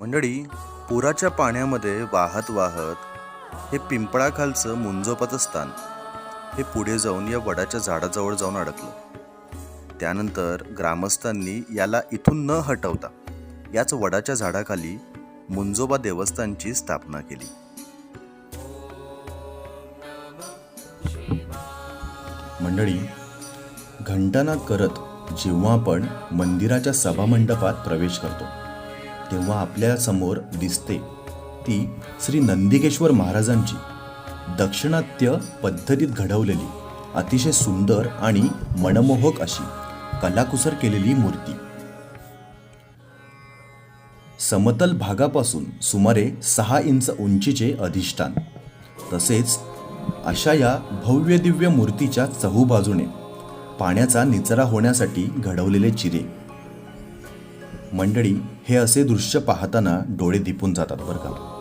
मंडळी पुराच्या पाण्यामध्ये वाहत वाहत हे पिंपळाखालचं मुंजोपाचं स्थान हे पुढे जाऊन या वडाच्या झाडाजवळ जाऊन अडकलं. त्यानंतर ग्रामस्थांनी याला इथून न हटवता याच वडाच्या झाडाखाली मुंजोबा देवस्थानची स्थापना केली. मंडळी घंटाना करत जेव्हा आपण मंदिराच्या सभामंडपात प्रवेश करतो तेव्हा आपल्यासमोर दिसते ती श्री नंदिकेश्वर महाराजांची. दक्षिणात्य पद्धतीत घडवलेली अतिशय सुंदर आणि मनमोहक अशी कलाकुसर केलेली मूर्ती. समतल भागापासून सुमारे सहा इंच उंचीचे अधिष्ठान तसेच अशा या भव्य दिव्य मूर्तीच्या चहूबाजूने पाण्याचा निचरा होण्यासाठी घडवलेले चिरे. मंडळी हे असे दृश्य पाहताना डोळे दिपून जातात बरं का.